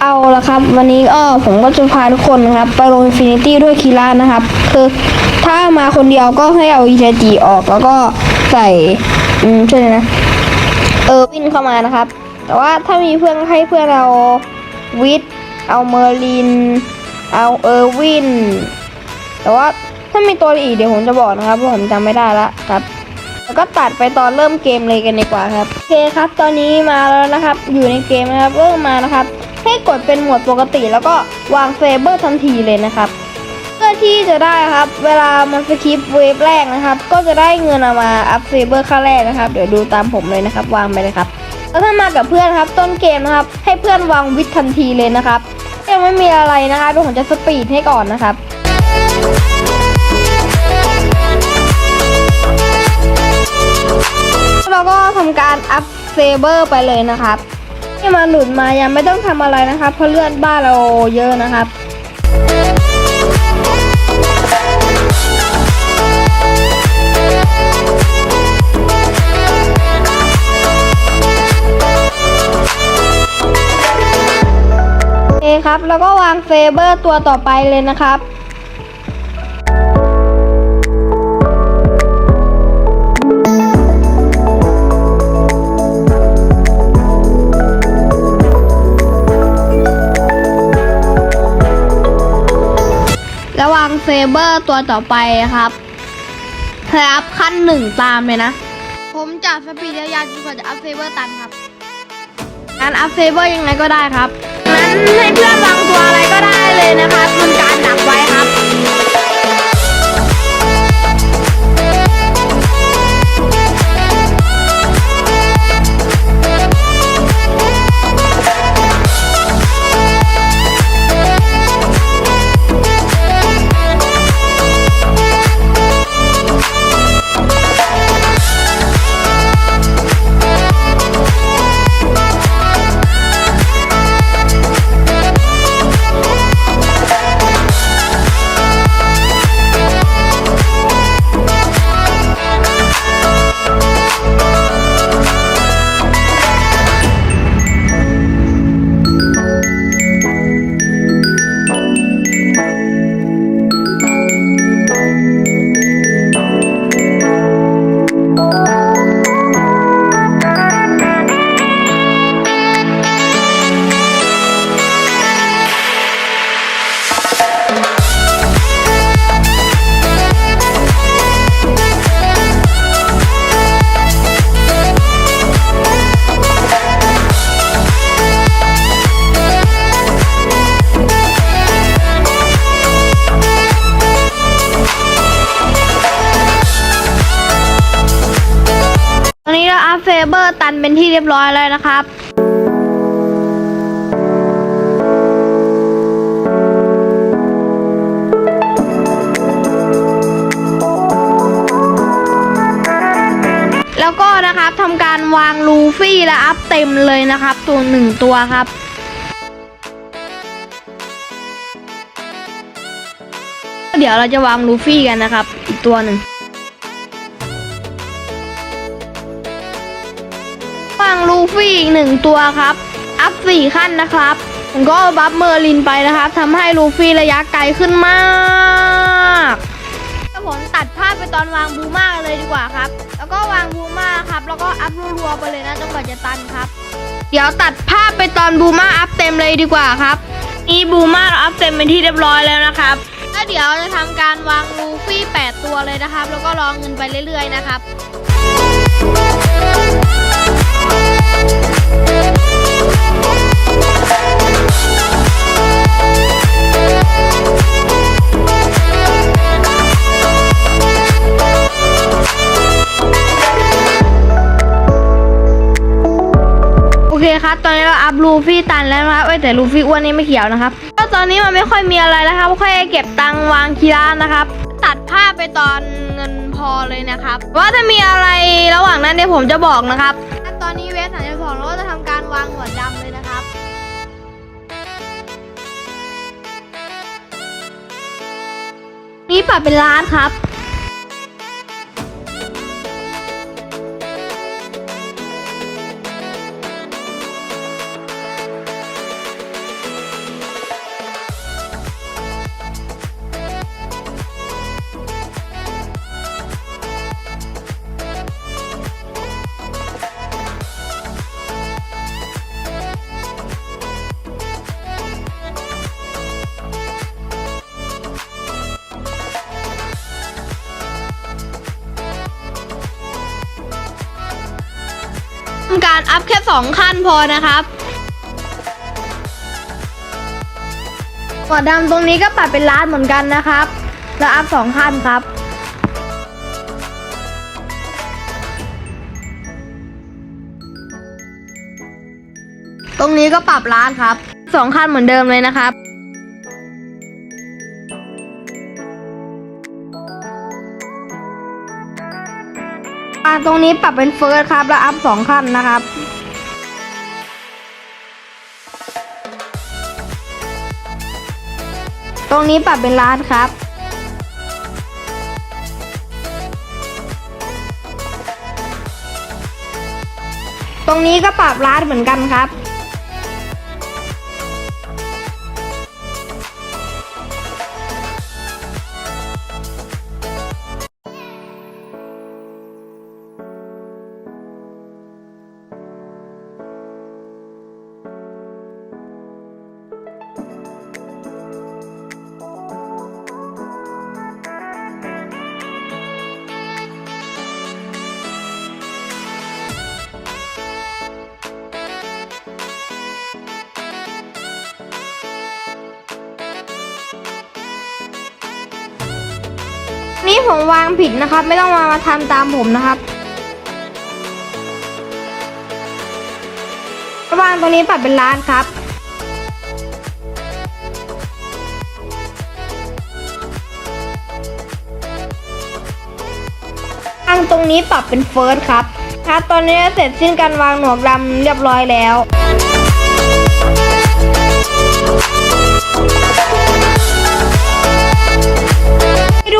เอาละครับ วันนี้ก็ผมก็จะพาทุกคนนะครับ ไปลงอินฟินิตี้ด้วยคีรานะครับ คือถ้ามาคนเดียวก็ให้เอาอีเจจีออกแล้วก็ใส่อืมช่วยนะเออวินเข้ามานะครับ แต่ว่าถ้ามีเพื่อนให้เพื่อนเอาวิทเอาเมอร์ลิน เอาเออร์วิน แต่ว่าถ้ามีตัวอีกเดี๋ยวผมจะบอกนะครับเพราะผมจำไม่ได้ละครับแล้วก็ตัดไปตอนเริ่มเกมเลยกันดีกว่าครับโอเคครับ ตอนนี้มาแล้วนะครับ อยู่ในเกมนะครับเริ่มมานะครับ ให้กดเป็นโหมดปกติแล้วก็วางเซเบอร์ทันทีเลยนะครับเพื่อที่จะได้ครับ เวลามันสคิปเวฟแรกนะครับ ก็จะได้เงินเอามาอัพเซเบอร์ค่าแรกนะครับ เดี๋ยวดูตามผมเลยนะครับ วางไปเลยครับ แล้วถ้ามากับเพื่อนครับ ต้นเกมนะครับ ให้เพื่อนวางวิททันทีเลยนะครับยังไม่มีอะไรนะครับเดี๋ยวผมจะสปีดให้ก่อนนะครับเราก็ทำการอัพเซเบอร์ไปเลยนะครับ ที่มาหลุดมายังไม่ต้องทำอะไรนะครับ เพราะเลื่อนบ้านเราเยอะนะครับโอเคครับ แล้วก็วางเซเบอร์ตัวต่อไปเลยนะครับ ระวังเซเบอร์ตัวต่อไปครับให้อัพขั้นหนึ่งตามเลยนะ ผมจะสปีดยาวๆจนกว่าจะอัพเซเบอร์ตันครับการอัพเซเบอร์ยังไงก็ได้ครับนั้นให้เพื่อนวางตัวอะไรก็ได้ันเป็นที่เรียบร้อยแล้วนะครับแล้วก็นะครับทำการวางลูฟี่และอัพเต็มเลยนะครับ ตัวหนึ่งตัวครับ เดี๋ยวเราจะวางลูฟี่กันนะครับ อีกตัวหนึ่ง ลูฟี่อีกหนึ่งตัวครับ อัพสี่ขั้นนะครับผมก็บัฟเมอร์ลินไปนะครับทำให้ลูฟี่ระยะไกลขึ้นมากผมตัดภาพไปตอนวางบูมาเลยดีกว่าครับ แล้วก็วางบูมาครับ แล้วก็อัพรัวๆไปเลยนะจนกว่าจะตันครับ เดี๋ยวตัดภาพไปตอนบูมาอัพเต็มเลยดีกว่าครับ นี่บูมาเราอัพเต็มเป็นที่เรียบร้อยแล้วนะครับแล้วเดี๋ยวจะทำการวางลูฟี่ 8 ตัวเลยนะครับ แล้วก็รองเงินไปเรื่อยๆนะครับ อเคครับ ตอนนี้เราอัพลูฟี่ตันแล้วนะครับเอ้ยแต่ลูฟี่อ้วนนี่ไม่เขียวนะครับก็ตอนนี้มันไม่ค่อยมีอะไรแล้วครับค่อยเก็บตังค์วางคีรานะครับ ตัดภาพไปตอนเงินพอเลยนะครับ ว่าถ้ามีอะไรระหว่างนั้นเดี๋ยวผมจะบอกนะครับ อนนี้เวสสามสิบสองเราก็จะทำการวางหัวดำเลยนะครับนี่ปรับเป็นล้านครับำการอัพแค่ 2 ขั้นพอนะครับกอนดำตรงนี้ก็ปรับเป็นล้านเหมือนกันนะครับ แล้วอัพ2ขั้นครับ ตรงนี้ก็ปรับล้านครับสองขั้นเหมือนเดิมเลยนะครับ ตรงนี้ปรับเป็นเฟิร์สครับ แล้วอัพสองขั้นนะครับตรงนี้ปรับเป็นล้านครับ ตรงนี้ก็ปรับล้านเหมือนกันครับ นี่ผมวางผิดนะครับ ไม่ต้องมามาทำตามผมนะครับวางตรงนี้ปรับเป็นล้านครับวางตรงนี้ปรับเป็นเฟิร์สครับครับ ตอนนี้เสร็จสิ้นการวางหนวกดำเรียบร้อยแล้ว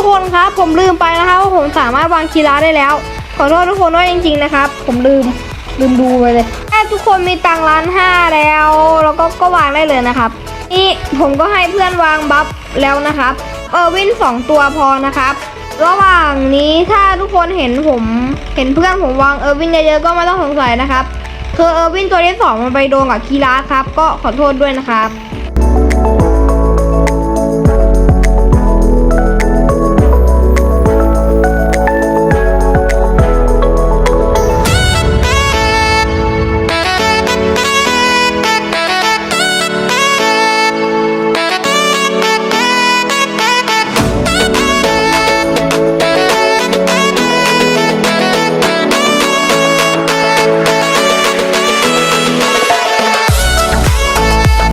ทุกคนครับ ผมลืมไปนะครับว่าผมสามารถวางคีราได้แล้ว ขอโทษทุกคนด้วยจริง ๆ นะครับ ผมลืมลืมดูไปเลยถ้าทุกคนมีตังค์ล้านห้าแล้ว แล้วก็ก็วางได้เลยนะครับ นี่ผมก็ให้เพื่อนวางบัฟแล้วนะครับ เออร์วินสองตัวพอนะครับ ระหว่างนี้ถ้าทุกคนเห็นผมเห็นเพื่อนผมวางเออร์วินเยอะๆก็ไม่ต้องสงสัยนะครับคือเออร์วินตัวที่สองมันไปโดนกับคีราครับ ก็ขอโทษด้วยนะครับ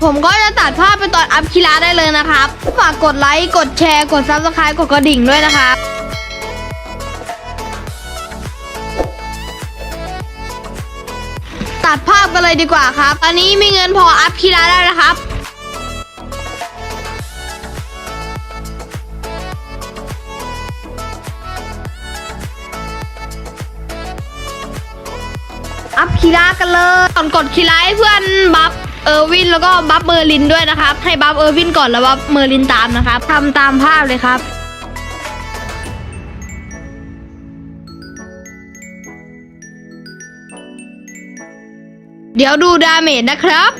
ผมก็จะตัดภาพไปตอนอัพคีราได้เลยนะครับ ฝากกดไลค์ กดแชร์ กดซับสไครต์กดกระดิ่งด้วยนะครับตัดภาพกันเลยดีกว่าครับ ตอนนี้มีเงินพออัพคีราได้แล้วครับอัพคีรากันเลยก่อนกดคีราให้เพื่อนบัฟ เออร์วินแล้วก็บัฟเมอร์ลินด้วยนะครับ ให้บัฟเออร์วินก่อนแล้วบัฟเมอร์ลินตามนะครับทำตามภาพเลยครับเดี๋ยวดูดาเมจนะครับ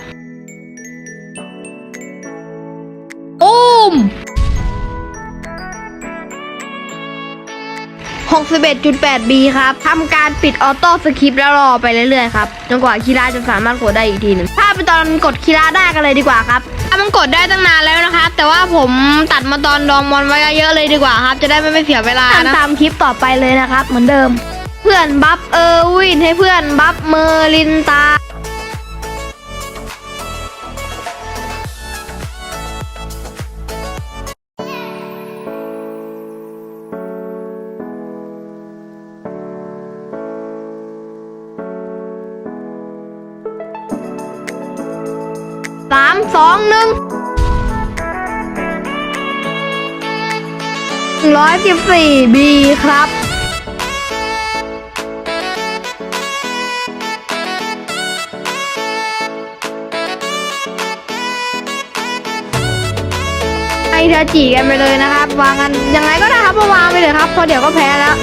61.8B ครับทำการปิดออโต้สคริปต์แล้วรอไปเรื่อยๆครับจนกว่าคีราจะสามารถกดได้อีกทีหนึ่งถ้าไปตอนกดคีราได้กันเลยดีกว่าครับถ้ามันกดได้ตั้งนานแล้วนะครับแต่ว่าผมตัดมาตอนดองมอนไว้เยอะๆเลยดีกว่าครับ จะได้ไม่ไม่เสียเวลานะตามคลิปต่อไปเลยนะครับ เหมือนเดิม เพื่อนบัฟเออร์วินให้เพื่อนบัฟเมอร์ลินตา สองหนึ่งร้อยสิบสี่บีครับ ไอเธอจีกันไปเลยนะครับ วางกันยังไงก็ได้ครับมาวางไปเลยครับเพราะเดี๋ยวก็แพ้แล้ว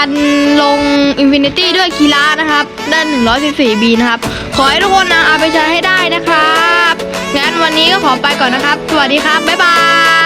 การลง Infinity ด้วยคีรานะครับด้าน114 B นะครับ ขอให้ทุกคนนะเอาไปใช้ให้ได้นะครับ งั้นวันนี้ก็ขอไปก่อนนะครับ สวัสดีครับ บ๊ายบาย